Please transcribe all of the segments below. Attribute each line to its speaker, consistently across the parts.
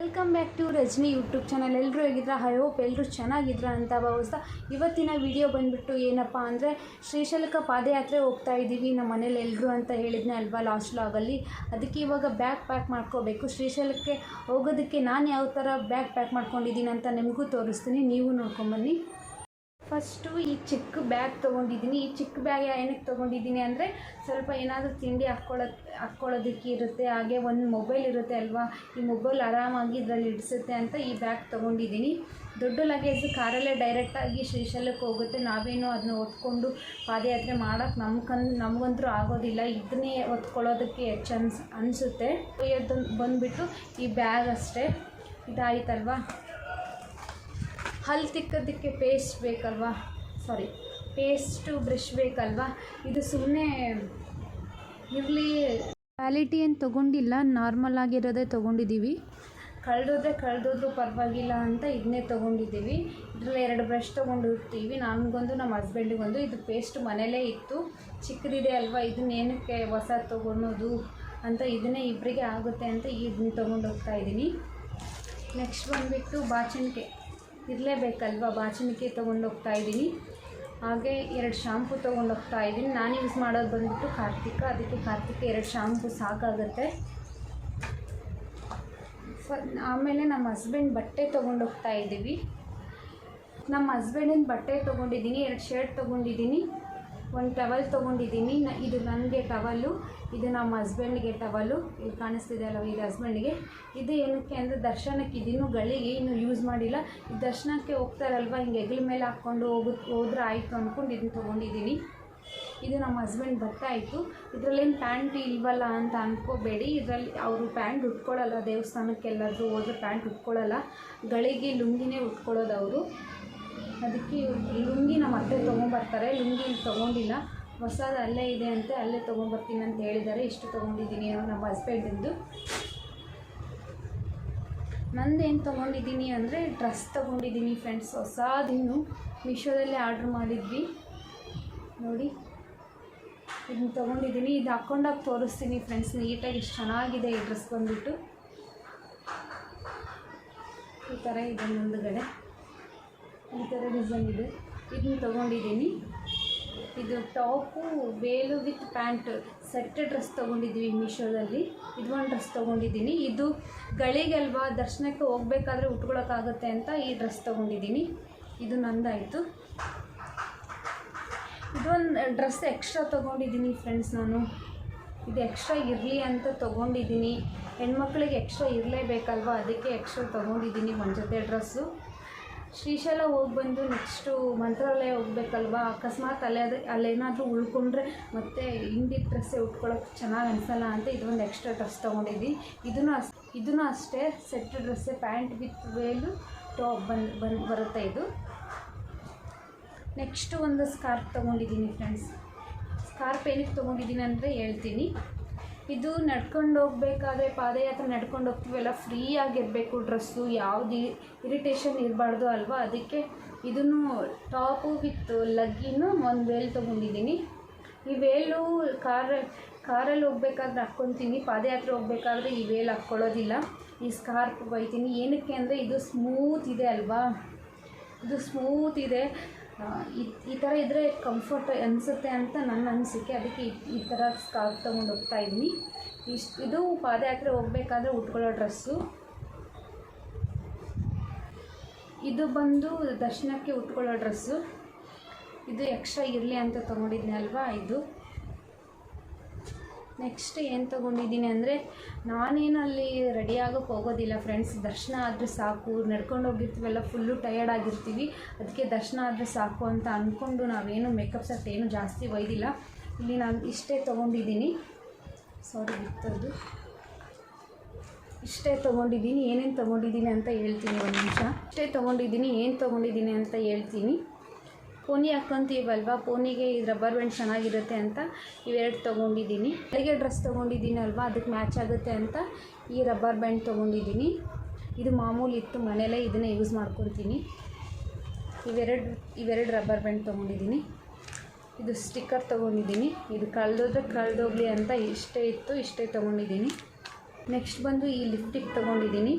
Speaker 1: Welcome back to Rajani YouTube channel ಎಲ್ಲರೂ ಹೇಗಿದ್ರ? I hope ಎಲ್ಲರೂ ಚೆನ್ನಾಗಿದ್ರ ಅಂತ ಭಾವಿಸ್ತಾ ಇವತ್ತಿನ ವಿಡಿಯೋ ಬಂದುಬಿಟ್ಟು ಏನಪ್ಪ ಅಂದರೆ ಶ್ರೀಶೈಲಕ ಪಾದಯಾತ್ರೆ ಹೋಗ್ತಾ ಇದ್ದೀವಿ ನಮ್ಮ ಮನೇಲಿ ಎಲ್ಲರೂ ಅಂತ ಹೇಳಿದ್ನೆ ಅಲ್ವಾ ಲಾಸ್ಟ್ ಲಾಗಲ್ಲಿ ಅದಕ್ಕೆ ಇವಾಗ ಬ್ಯಾಗ್ ಪ್ಯಾಕ್ ಮಾಡ್ಕೋಬೇಕು. ಶ್ರೀಶೈಲಕ್ಕೆ ಹೋಗೋದಕ್ಕೆ ನಾನು ಯಾವ ಥರ ಬ್ಯಾಗ್ ಪ್ಯಾಕ್ ಮಾಡ್ಕೊಂಡಿದ್ದೀನಿ ಅಂತ ನಿಮಗೂ ತೋರಿಸ್ತೀನಿ. ನೀವು ನೋಡ್ಕೊಂಬನ್ನಿ ಫಸ್ಟು ಈ ಚಿಕ್ಕ ಬ್ಯಾಗ್ ತೊಗೊಂಡಿದ್ದೀನಿ. ಈ ಚಿಕ್ಕ ಬ್ಯಾಗ್ ಏನಕ್ಕೆ ತೊಗೊಂಡಿದ್ದೀನಿ ಅಂದರೆ ಸ್ವಲ್ಪ ಏನಾದರೂ ತಿಂಡಿ ಹಾಕ್ಕೊಳ್ಳೋದು ಹಾಕ್ಕೊಳ್ಳೋದಕ್ಕೆ ಇರುತ್ತೆ. ಹಾಗೆ ಒಂದು ಮೊಬೈಲ್ ಇರುತ್ತೆ ಅಲ್ವಾ? ಈ ಮೊಬೈಲ್ ಆರಾಮಾಗಿ ಇದರಲ್ಲಿ ಇಡಿಸುತ್ತೆ ಅಂತ ಈ ಬ್ಯಾಗ್ ತೊಗೊಂಡಿದ್ದೀನಿ. ದೊಡ್ಡ ಲಗೇಜ್ ಕಾರಲ್ಲೇ ಡೈರೆಕ್ಟಾಗಿ ಶ್ರೀಶೈಲಕ್ಕೆ ಹೋಗುತ್ತೆ. ನಾವೇನು ಅದನ್ನ ಹೊತ್ಕೊಂಡು ಪಾದಯಾತ್ರೆ ಮಾಡೋಕ್ಕೆ ನಮ್ಗನ್ ನಮಗಂತೂ ಆಗೋದಿಲ್ಲ. ಇದನ್ನೇ ಹೊತ್ಕೊಳ್ಳೋದಕ್ಕೆ ಹೆಚ್ಚು ಅನ್ಸ್ ಅನಿಸುತ್ತೆ ಬಂದುಬಿಟ್ಟು ಈ ಬ್ಯಾಗ್ ಅಷ್ಟೇ. ಇದಾಯ್ತಲ್ವಾ? ಹಲ್ಲು ತಿಕ್ಕೋದಕ್ಕೆ ಪೇಸ್ಟ್ ಬೇಕಲ್ವಾ? ಸಾರಿ ಪೇಸ್ಟು ಬ್ರಷ್ ಬೇಕಲ್ವಾ? ಇದು ಸುಮ್ಮನೆ ಇರಲಿ. ಕ್ವಾಲಿಟಿ ಏನು ತೊಗೊಂಡಿಲ್ಲ ನಾರ್ಮಲ್ ಆಗಿರೋದೇ ತೊಗೊಂಡಿದ್ದೀವಿ ಕಳೆದೋದ್ರೆ ಕಳೆದೋದ್ರೂ ಪರವಾಗಿಲ್ಲ ಅಂತ ಇದನ್ನೇ ತೊಗೊಂಡಿದ್ದೀವಿ. ಇದರಲ್ಲಿ ಎರಡು ಬ್ರಷ್ ತೊಗೊಂಡಿರ್ತೀವಿ. ನನಗೊಂದು ನಮ್ಮ ಹಸ್ಬೆಂಡಿಗೊಂದು ಇದು ಪೇಸ್ಟ್ ಮನೇಲೇ ಇತ್ತು. ಚಿಕ್ಕದಿದೆ ಅಲ್ವಾ? ಇದನ್ನೇನಕ್ಕೆ ಹೊಸ ತೊಗೊಳೋದು ಅಂತ ಇದನ್ನೇ ಇಬ್ಬರಿಗೆ ಆಗುತ್ತೆ ಅಂತ ಇದನ್ನ ತೊಗೊಂಡು ಹೋಗ್ತಾ ಇದ್ದೀನಿ. ನೆಕ್ಸ್ಟ್ ಬಂದುಬಿಟ್ಟು ಬಾಚಣಿಕೆ. ಇರಲೇಬೇಕಲ್ವ? ಬಾಚಣಿಕೆ ತೊಗೊಂಡು ಹೋಗ್ತಾ ಇದ್ದೀನಿ. ಹಾಗೆ ಎರಡು ಶಾಂಪು ತೊಗೊಂಡೋಗ್ತಾ ಇದ್ದೀನಿ. ನಾನು ಯೂಸ್ ಮಾಡೋದು ಬಂದುಬಿಟ್ಟು ಕಾರ್ತಿಕ. ಅದಕ್ಕೆ ಕಾರ್ತಿಕ ಎರಡು ಶಾಂಪು ಸಾಕಾಗುತ್ತೆ. ಫ ಆಮೇಲೆ ನಮ್ಮ ಹಸ್ಬೆಂಡ್ ಬಟ್ಟೆ ತೊಗೊಂಡೋಗ್ತಾ ಇದ್ದೀವಿ. ನಮ್ಮ ಹಸ್ಬೆಂಡಿನ ಬಟ್ಟೆ ತೊಗೊಂಡಿದ್ದೀನಿ. ಎರಡು ಶರ್ಟ್ ತೊಗೊಂಡಿದ್ದೀನಿ. ಒಂದು ಟವಲ್ ತೊಗೊಂಡಿದ್ದೀನಿ. ಇದು ನನಗೆ ಟವಲ್ಲು ಇದು ನಮ್ಮ ಹಸ್ಬೆಂಡ್ಗೆ ಟವಲ್ಲು ಇಲ್ಲಿ ಕಾಣಿಸ್ತಿದೆ ಅಲ್ಲ ಇದು ಹಸ್ಬೆಂಡ್ಗೆ. ಇದು ಏನಕ್ಕೆ ಅಂದರೆ ದರ್ಶನಕ್ಕೆ ಇದನ್ನು ಗಳಿಗೆ ಇನ್ನೂ ಯೂಸ್ ಮಾಡಿಲ್ಲ. ದರ್ಶನಕ್ಕೆ ಹೋಗ್ತಾರಲ್ವ, ಹಿಂಗೆ ಹೆಗ್ಲ ಮೇಲೆ ಹಾಕ್ಕೊಂಡು ಹೋಗು ಹೋದ್ರೆ ಆಯಿತು ಅಂದ್ಕೊಂಡು ಇದನ್ನು ತೊಗೊಂಡಿದ್ದೀನಿ. ಇದು ನಮ್ಮ ಹಸ್ಬೆಂಡ್ ಬರ್ತಾ ಆಯಿತು ಇದರಲ್ಲೇನು ಪ್ಯಾಂಟ್ ಇಲ್ವಲ್ಲ ಅಂತ ಅಂದ್ಕೋಬೇಡಿ ಇದರಲ್ಲಿ ಅವರು ಪ್ಯಾಂಟ್ ಉಟ್ಕೊಳ್ಳಲ್ಲ ದೇವಸ್ಥಾನಕ್ಕೆಲ್ಲಾದರೂ ಹೋದ್ರೆ ಪ್ಯಾಂಟ್ ಉಟ್ಕೊಳ್ಳಲ್ಲ. ಗಳಿಗೆ ಲುಂಗಿನೇ ಉಟ್ಕೊಳ್ಳೋದು ಅವರು. ಅದಕ್ಕೆ ಲುಂಗಿ ನಮ್ಮ ಅತ್ತೆ ತೊಗೊಂಬರ್ತಾರೆ. ಲುಂಗಿ ತೊಗೊಂಡಿಲ್ಲ. ಹೊಸದು ಅಲ್ಲೇ ಇದೆ ಅಂತ, ಅಲ್ಲೇ ತೊಗೊಂಬರ್ತೀನಿ ಅಂತ ಹೇಳಿದ್ದಾರೆ. ಇಷ್ಟು ತೊಗೊಂಡಿದ್ದೀನಿ ನಮ್ಮ ಹಸ್ಬೆಂಡಿಂದು. ನಂದೇನು ತೊಗೊಂಡಿದ್ದೀನಿ ಅಂದರೆ ಡ್ರೆಸ್ ತೊಗೊಂಡಿದ್ದೀನಿ ಫ್ರೆಂಡ್ಸ್. ಹೊಸದಿನ್ನು ಮೀಶೋದಲ್ಲೇ ಆರ್ಡ್ರ್ ಮಾಡಿದ್ವಿ. ನೋಡಿ ಇದನ್ನು ತೊಗೊಂಡಿದ್ದೀನಿ. ಇದು ಹಾಕ್ಕೊಂಡಾಗ ತೋರಿಸ್ತೀನಿ ಫ್ರೆಂಡ್ಸ್. ನೀಟಾಗಿ ಇಷ್ಟು ಚೆನ್ನಾಗಿದೆ ಈ ಡ್ರೆಸ್ ಬಂದುಬಿಟ್ಟು. ಈ ಥರ ಇದೆ ಮುಂದುಗಡೆ. ಈ ಥರ ಡಿಸೈನ್ ಇದೆ. ಇದನ್ನು ತೊಗೊಂಡಿದ್ದೀನಿ. ಇದು top veil with pant set dress ತೊಗೊಂಡಿದ್ದೀವಿ ಮೀಶೋದಲ್ಲಿ. ಇದು ಒಂದು ಡ್ರೆಸ್ ತೊಗೊಂಡಿದ್ದೀನಿ. ಇದು ಗಳಿಗಲ್ವಾ, ದರ್ಶನಕ್ಕೆ ಹೋಗ್ಬೇಕಾದ್ರೆ ಉಟ್ಕೊಳಕ್ಕಾಗುತ್ತೆ ಅಂತ ಈ ಡ್ರೆಸ್ ತೊಗೊಂಡಿದ್ದೀನಿ. ಇದು ನಂದಾಯಿತು. ಇದೊಂದು ಡ್ರೆಸ್ ಎಕ್ಸ್ಟ್ರಾ ತೊಗೊಂಡಿದ್ದೀನಿ ಫ್ರೆಂಡ್ಸ್ ನಾನು. ಇದು ಎಕ್ಸ್ಟ್ರಾ ಇರಲಿ ಅಂತ ತೊಗೊಂಡಿದ್ದೀನಿ. ಹೆಣ್ಮಕ್ಳಿಗೆ ಎಕ್ಸ್ಟ್ರಾ ಇರಲೇಬೇಕಲ್ವ? ಅದಕ್ಕೆ ಎಕ್ಸ್ಟ್ರಾ ತೊಗೊಂಡಿದ್ದೀನಿ ಒಂದು ಜೊತೆ ಡ್ರೆಸ್ಸು ಶ್ರೀಶೈಲ ಹೋಗಿ ಬಂದು ನೆಕ್ಸ್ಟು ಮಂತ್ರಾಲಯ ಹೋಗ್ಬೇಕಲ್ವಾ? ಅಕಸ್ಮಾತ್ ಅಲ್ಲೇ ಅದು ಅಲ್ಲೇನಾದರೂ ಉಳ್ಕೊಂಡ್ರೆ ಮತ್ತೆ ಹಿಂದಿನ ಡ್ರೆಸ್ಸೇ ಉಟ್ಕೊಳ್ಳೋಕೆ ಚೆನ್ನಾಗಿ ಅನಿಸಲ್ಲ ಅಂತ ಇದೊಂದು ಎಕ್ಸ್ಟ್ರಾ ಡ್ರೆಸ್ ತೊಗೊಂಡಿದ್ವಿ. ಇದನ್ನು ಅಸ್ ಇದನ್ನು ಅಷ್ಟೇ ಸೆಟ್ ಡ್ರೆಸ್ಸೇ ಪ್ಯಾಂಟ್ ವಿತ್ ವೇಲು ಟಾಪ್ ಬಂದು ಬಂದು ಬರುತ್ತೆ ಇದು. ನೆಕ್ಸ್ಟು ಒಂದು ಸ್ಕಾರ್ಫ್ ತೊಗೊಂಡಿದ್ದೀನಿ ಫ್ರೆಂಡ್ಸ್ ಸ್ಕಾರ್ಫ್ ಏನಕ್ಕೆ ತೊಗೊಂಡಿದ್ದೀನಿ ಅಂದರೆ ಹೇಳ್ತೀನಿ. ಇದು ನಡ್ಕೊಂಡು ಹೋಗ್ಬೇಕಾದ್ರೆ ಪಾದಯಾತ್ರೆ ನಡ್ಕೊಂಡು ಹೋಗ್ತೀವಲ್ಲ ಫ್ರೀ ಆಗಿರಬೇಕು ಡ್ರೆಸ್ಸು ಯಾವುದು ಇರಿಟೇಷನ್ ಇರಬಾರ್ದು ಅಲ್ವಾ? ಅದಕ್ಕೆ ಇದನ್ನು ಟಾಪು ವಿತ್ ಲಗ್ಗಿನು ಒಂದು ವೇಲ್ ತೊಗೊಂಡಿದ್ದೀನಿ. ಈ ವೇಲು ಕಾರ್ ಕಾರಲ್ಲಿ ಹೋಗ್ಬೇಕಾದ್ರೆ ಹಾಕ್ಕೊತೀನಿ. ಪಾದಯಾತ್ರೆ ಹೋಗ್ಬೇಕಾದ್ರೆ ಈ ವೇಲ್ ಹಾಕ್ಕೊಳ್ಳೋದಿಲ್ಲ. ಈ ಸ್ಕಾರ್ಪ್ ಒಯ್ತೀನಿ. ಏನಕ್ಕೆ ಅಂದರೆ ಇದು ಸ್ಮೂತ್ ಇದೆ ಅಲ್ವಾ? ಇದು ಸ್ಮೂತ್ ಇದೆ. ಈ ಥರ ಇದ್ದರೆ ಕಂಫರ್ಟ್ ಅನಿಸುತ್ತೆ ಅಂತ ನನ್ನ ಅನಿಸಿಕೆ. ಅದಕ್ಕೆ ಈ ಥರ ಸ್ಕಾರ್ಫ್ ತೊಗೊಂಡು ಹೋಗ್ತಾ ಇದ್ದೀನಿ. ಇಷ್ಟು, ಇದು ಪಾದಯಾತ್ರೆ ಹೋಗ್ಬೇಕಾದ್ರೆ ಉಟ್ಕೊಳ್ಳೋ ಡ್ರೆಸ್ಸು ಇದು ಬಂದು ದರ್ಶನಕ್ಕೆ ಉಟ್ಕೊಳ್ಳೋ ಡ್ರೆಸ್ಸು ಇದು ಎಕ್ಸ್ಟ್ರಾ ಇರಲಿ ಅಂತ ತೊಗೊಂಡಿದ್ದೀನಿ ಅಲ್ವಾ ಇದು? ನೆಕ್ಸ್ಟ್ ಏನು ತೊಗೊಂಡಿದ್ದೀನಿ ಅಂದರೆ, ನಾನೇನು ಅಲ್ಲಿ ರೆಡಿ ಆಗೋಕ್ಕೆ ಹೋಗೋದಿಲ್ಲ ಫ್ರೆಂಡ್ಸ್ ದರ್ಶನ ಆದರೆ ಸಾಕು, ನಡ್ಕೊಂಡು ಹೋಗಿರ್ತೀವಲ್ಲ ಫುಲ್ಲು ಟಯರ್ಡ್ ಆಗಿರ್ತೀವಿ. ಅದಕ್ಕೆ ದರ್ಶನ ಆದರೆ ಸಾಕು ಅಂತ ಅಂದ್ಕೊಂಡು ನಾವೇನು ಮೇಕಪ್ ಸೆಟ್ ಏನು ಜಾಸ್ತಿ ಒಯ್ದಿಲ್ಲ. ಇಲ್ಲಿ ನಾನು ಇಷ್ಟೇ ತೊಗೊಂಡಿದ್ದೀನಿ. ಸಾರಿ ಬಿತ್ತದ್ದು ಇಷ್ಟೇ ತೊಗೊಂಡಿದ್ದೀನಿ. ಏನೇನು ತೊಗೊಂಡಿದ್ದೀನಿ ಅಂತ ಹೇಳ್ತೀನಿ ಒಂದು ನಿಮಿಷ. ಇಷ್ಟೇ ತೊಗೊಂಡಿದ್ದೀನಿ, ಏನು ತೊಗೊಂಡಿದ್ದೀನಿ ಅಂತ ಹೇಳ್ತೀನಿ. ಪೋನಿ ಹಾಕ್ಕೊಂತೀವಲ್ವ ಪೋನಿಗೆ ಈ ರಬ್ಬರ್ ಬ್ಯಾಂಡ್ ಚೆನ್ನಾಗಿರುತ್ತೆ ಅಂತ ಇವೆರಡು ತೊಗೊಂಡಿದ್ದೀನಿ. ಬೆಳಿಗ್ಗೆ ಡ್ರೆಸ್ ತೊಗೊಂಡಿದ್ದೀನಿ ಅಲ್ವಾ? ಅದಕ್ಕೆ ಮ್ಯಾಚ್ ಆಗುತ್ತೆ ಅಂತ ಈ ರಬ್ಬರ್ ಬ್ಯಾಂಡ್ ತೊಗೊಂಡಿದ್ದೀನಿ. ಇದು ಮಾಮೂಲಿ ಇತ್ತು ಮನೆಯಲ್ಲೇ ಇದನ್ನೇ ಯೂಸ್ ಮಾಡ್ಕೊತೀನಿ ಇವೆರಡು ಇವೆರಡು ರಬ್ಬರ್ ಬ್ಯಾಂಡ್ ತೊಗೊಂಡಿದ್ದೀನಿ. ಇದು ಸ್ಟಿಕ್ಕರ್ ತೊಗೊಂಡಿದ್ದೀನಿ. ಇದು ಕಳೆದೋದ್ರೆ ಕಳೆದೋಗ್ಲಿ ಅಂತ ಇಷ್ಟೇ ಇತ್ತು, ಇಷ್ಟೇ ತೊಗೊಂಡಿದ್ದೀನಿ. ನೆಕ್ಸ್ಟ್ ಬಂದು ಈ ಲಿಫ್ಟಿಗೆ ತೊಗೊಂಡಿದ್ದೀನಿ.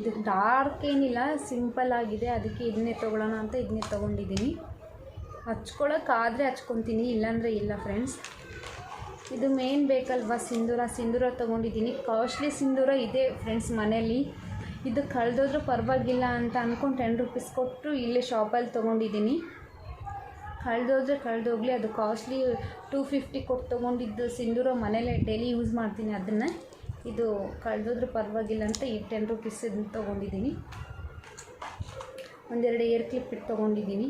Speaker 1: ಇದು ಡಾರ್ಕ್ ಏನಿಲ್ಲ ಸಿಂಪಲ್ ಆಗಿದೆ. ಅದಕ್ಕೆ ಇದನ್ನೇ ತೊಗೊಳ್ಳೋಣ ಅಂತ ಇದನ್ನೇ ತೊಗೊಂಡಿದ್ದೀನಿ. ಹಚ್ಕೊಳ್ಳೋಕ್ಕಾದರೆ ಹಚ್ಕೊತೀನಿ, ಇಲ್ಲಾಂದರೆ ಇಲ್ಲ ಫ್ರೆಂಡ್ಸ್ ಇದು ಮೇನ್ ಬೇಕಲ್ವಾ ಸಿಂಧೂರ? ಸಿಂಧೂರ ತೊಗೊಂಡಿದ್ದೀನಿ. ಕಾಸ್ಟ್ಲಿ ಸಿಂಧೂರ ಇದೆ ಫ್ರೆಂಡ್ಸ್ ಮನೇಲಿ. ಇದು ಕಳೆದೋದ್ರೂ ಪರವಾಗಿಲ್ಲ ಅಂತ ಅಂದ್ಕೊಂಡು ಟೆನ್ ರುಪೀಸ್ ಕೊಟ್ಟು ಇಲ್ಲೇ ಶಾಪಲ್ಲಿ ತೊಗೊಂಡಿದ್ದೀನಿ. ಕಳೆದೋದ್ರೆ ಕಳೆದೋಗ್ಲಿ, ಅದು ಕಾಸ್ಟ್ಲಿ ಟೂ ಫಿಫ್ಟಿ ಕೊಟ್ಟು ತೊಗೊಂಡಿದ್ದು ಸಿಂಧೂರ ಮನೇಲೆ ಡೈಲಿ ಯೂಸ್ ಮಾಡ್ತೀನಿ ಅದನ್ನು. ಇದು ಕಳೆದ್ರೆ ಪರವಾಗಿಲ್ಲ ಅಂತ ಈ ಟೆನ್ ರುಪೀಸ್ ಇದನ್ನು ತೊಗೊಂಡಿದ್ದೀನಿ. ಒಂದೆರಡು ಏರ್ ಕ್ಲಿಪ್ ಇಟ್ಟು ತೊಗೊಂಡಿದ್ದೀನಿ.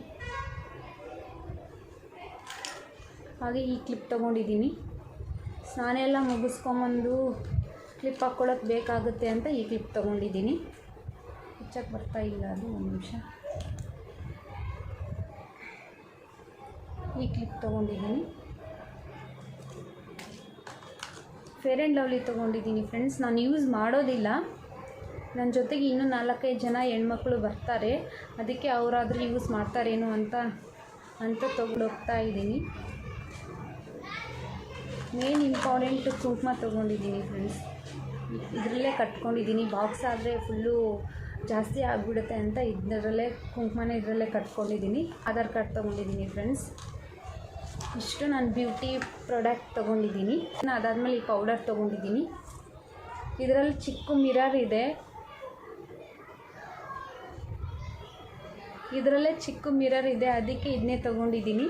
Speaker 1: ಹಾಗೆ ಈ ಕ್ಲಿಪ್ ತೊಗೊಂಡಿದ್ದೀನಿ. ಸ್ನಾನ ಎಲ್ಲ ಮುಗಿಸ್ಕೊಂಬಂದು ಕ್ಲಿಪ್ ಹಾಕ್ಕೊಳಕ್ಕೆ ಬೇಕಾಗುತ್ತೆ ಅಂತ ಈ ಕ್ಲಿಪ್ ತೊಗೊಂಡಿದ್ದೀನಿ. ಹೆಚ್ಚಕ್ಕೆ ಬರ್ತಾ ಇಲ್ಲ ಅದು ಒಂದು ನಿಮಿಷ. ಈ ಕ್ಲಿಪ್ ತೊಗೊಂಡಿದ್ದೀನಿ. ಫೇರ್ ಆ್ಯಂಡ್ ಲವ್ಲಿ ತೊಗೊಂಡಿದ್ದೀನಿ ಫ್ರೆಂಡ್ಸ್ ನಾನು ಯೂಸ್ ಮಾಡೋದಿಲ್ಲ. ನನ್ನ ಜೊತೆಗೆ ಇನ್ನೂ ನಾಲ್ಕೈದು ಜನ ಹೆಣ್ಮಕ್ಳು ಬರ್ತಾರೆ. ಅದಕ್ಕೆ ಅವರಾದರೂ ಯೂಸ್ ಮಾಡ್ತಾರೇನು ಅಂತ ಅಂತ ತೊಗೊಂಡೋಗ್ತಾ ಇದ್ದೀನಿ. ಮೇನ್ ಇಂಪಾರ್ಟೆಂಟ್ ಕುಂಕುಮ ತೊಗೊಂಡಿದ್ದೀನಿ ಫ್ರೆಂಡ್ಸ್ ಇದರಲ್ಲೇ ಕಟ್ಕೊಂಡಿದ್ದೀನಿ. ಬಾಕ್ಸ್ ಆದರೆ ಫುಲ್ಲು ಜಾಸ್ತಿ ಆಗಿಬಿಡುತ್ತೆ ಅಂತ ಇದರಲ್ಲೇ ಕುಂಕುಮನೇ ಇದರಲ್ಲೇ ಕಟ್ಕೊಂಡಿದ್ದೀನಿ. ಆಧಾರ್ ಕಾರ್ಡ್ ತೊಗೊಂಡಿದ್ದೀನಿ ಫ್ರೆಂಡ್ಸ್ ಇಷ್ಟು ನಾನು ಬ್ಯೂಟಿ ಪ್ರಾಡಕ್ಟ್ ತೊಗೊಂಡಿದ್ದೀನಿ. ಅದಾದಮೇಲೆ ಈ ಪೌಡರ್ ತೊಗೊಂಡಿದ್ದೀನಿ. ಇದರಲ್ಲಿ ಚಿಕ್ಕ ಮಿರರ್ ಇದೆ. ಇದರಲ್ಲೇ ಚಿಕ್ಕ ಮಿರರ್ ಇದೆ, ಅದಕ್ಕೆ ಇದನ್ನೇ ತೊಗೊಂಡಿದ್ದೀನಿ.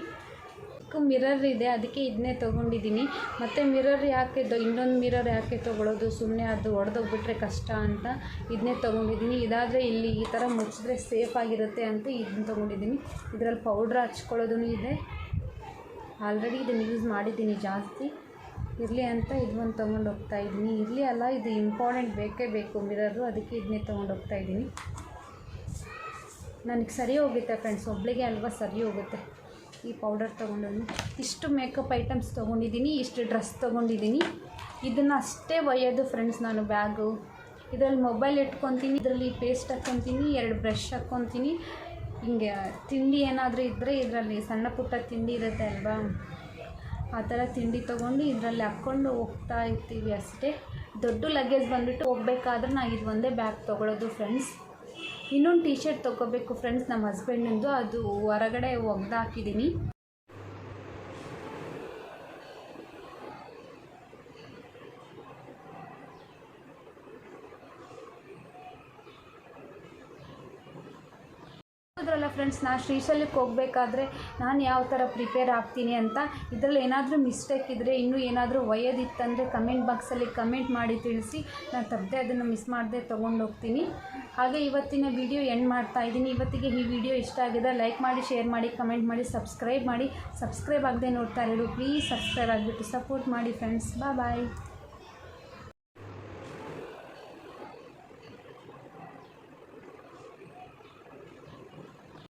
Speaker 1: ಚಿಕ್ಕ ಮಿರರ್ ಇದೆ, ಅದಕ್ಕೆ ಇದನ್ನೇ ತೊಗೊಂಡಿದ್ದೀನಿ. ಮತ್ತು ಮಿರರ್ ಯಾಕೆ ಇನ್ನೊಂದು ಮಿರರ್ ಯಾಕೆ ತೊಗೊಳೋದು ಸುಮ್ಮನೆ ಅದು ಒಡೆದೋಗ್ಬಿಟ್ರೆ ಕಷ್ಟ ಅಂತ ಇದನ್ನೇ ತೊಗೊಂಡಿದ್ದೀನಿ. ಇದಾದರೆ ಇಲ್ಲಿ ಈ ಥರ ಮುಚ್ಚಿದ್ರೆ ಸೇಫ್ ಆಗಿರುತ್ತೆ ಅಂತ ಇದನ್ನ ತೊಗೊಂಡಿದ್ದೀನಿ. ಇದರಲ್ಲಿ ಪೌಡ್ರ್ ಹಚ್ಕೊಳ್ಳೋದೂ ಇದೆ. ಆಲ್ರೆಡಿ ಇದನ್ನು ಯೂಸ್ ಮಾಡಿದ್ದೀನಿ ಜಾಸ್ತಿ. ಇರಲಿ ಅಂತ ಇದೊಂದು ತೊಗೊಂಡು ಹೋಗ್ತಾ ಇದ್ದೀನಿ. ಇರಲಿ ಅಲ್ಲ, ಇದು ಇಂಪಾರ್ಟೆಂಟ್ ಬೇಕೇ ಬೇಕು ಮಿರರು ಅದಕ್ಕೆ ಇದನ್ನೇ ತೊಗೊಂಡು ಹೋಗ್ತಾ ಇದ್ದೀನಿ. ನನಗೆ ಸರಿ ಹೋಗುತ್ತೆ ಫ್ರೆಂಡ್ಸ್ ಒಬ್ಳಿಗೆ ಅಲ್ವಾ ಸರಿ ಹೋಗುತ್ತೆ. ಈ ಪೌಡರ್ ತೊಗೊಂಡು ಇಷ್ಟು ಮೇಕಪ್ ಐಟಮ್ಸ್ ತೊಗೊಂಡಿದ್ದೀನಿ, ಇಷ್ಟು ಡ್ರೆಸ್ ತೊಗೊಂಡಿದ್ದೀನಿ. ಇದನ್ನು ಅಷ್ಟೇ ಒಯ್ಯೋದು ಫ್ರೆಂಡ್ಸ್ ನಾನು ಬ್ಯಾಗು ಇದರಲ್ಲಿ ಮೊಬೈಲ್ ಇಟ್ಕೊತೀನಿ, ಇದರಲ್ಲಿ ಪೇಸ್ಟ್ ಹಾಕ್ಕೊತೀನಿ ಎರಡು ಬ್ರಷ್ ಹಾಕ್ಕೊತೀನಿ ಹಿಂಗೆ ತಿಂಡಿ ಏನಾದರೂ ಇದ್ದರೆ ಇದರಲ್ಲಿ ಸಣ್ಣ ಪುಟ್ಟ ತಿಂಡಿ ಇರುತ್ತೆ ಅಲ್ವಾ? ಆ ಥರ ತಿಂಡಿ ತೊಗೊಂಡು ಇದರಲ್ಲಿ ಹಾಕ್ಕೊಂಡು ಹೋಗ್ತಾ ಇರ್ತೀವಿ ಅಷ್ಟೇ. ದೊಡ್ಡ ಲಗೇಜ್ ಬಂದುಬಿಟ್ಟು ಹೋಗ್ಬೇಕಾದ್ರೆ ನಾ ಇದು ಒಂದೇ ಬ್ಯಾಗ್ ತೊಗೊಳೋದು ಫ್ರೆಂಡ್ಸ್ ಇನ್ನೊಂದು ಟೀ ಶರ್ಟ್ ತೊಗೋಬೇಕು ಫ್ರೆಂಡ್ಸ್ ನಮ್ಮ ಹಸ್ಬೆಂಡಿಂದು ಅದು ಹೊರಗಡೆ ಒಗ್ದು ಹಾಕಿದ್ದೀನಿ ಹೌದ್ರಲ್ಲ ಫ್ರೆಂಡ್ಸ್ ನಾನು ಶ್ರೀಶೈಲಕ್ಕೆ ಹೋಗಬೇಕಾದ್ರೆ ನಾನು ಯಾವ ಥರ ಪ್ರಿಪೇರ್ ಆಗ್ತೀನಿ ಅಂತ, ಇದರಲ್ಲಿ ಏನಾದರೂ ಮಿಸ್ಟೇಕ್ ಇದ್ದರೆ ಇನ್ನೂ ಏನಾದರೂ ಒಯ್ಯೋದಿತ್ತಂದರೆ ಕಮೆಂಟ್ ಬಾಕ್ಸಲ್ಲಿ ಕಮೆಂಟ್ ಮಾಡಿ ತಿಳಿಸಿ, ನಾನು ತಪ್ಪದೆ ಅದನ್ನು ಮಿಸ್ ಮಾಡದೆ ತೊಗೊಂಡು ಹೋಗ್ತೀನಿ. ಹಾಗೆ ಇವತ್ತಿನ ವಿಡಿಯೋ ಎಂಡ್ ಮಾಡ್ತಾ ಇದ್ದೀನಿ. ಇವತ್ತಿಗೆ ಈ ವಿಡಿಯೋ ಇಷ್ಟ ಆಗಿದೆ ಲೈಕ್ ಮಾಡಿ ಶೇರ್ ಮಾಡಿ ಕಮೆಂಟ್ ಮಾಡಿ ಸಬ್ಸ್ಕ್ರೈಬ್ ಮಾಡಿ. ಸಬ್ಸ್ಕ್ರೈಬ್ ಆಗದೆ ನೋಡ್ತಾ ಇರೋರು ಪ್ಲೀಸ್ ಸಬ್ಸ್ಕ್ರೈಬ್ ಆಗಿಬಿಟ್ಟು ಸಪೋರ್ಟ್ ಮಾಡಿ ಫ್ರೆಂಡ್ಸ್ ಬಾಯ್ ಬಾಯ್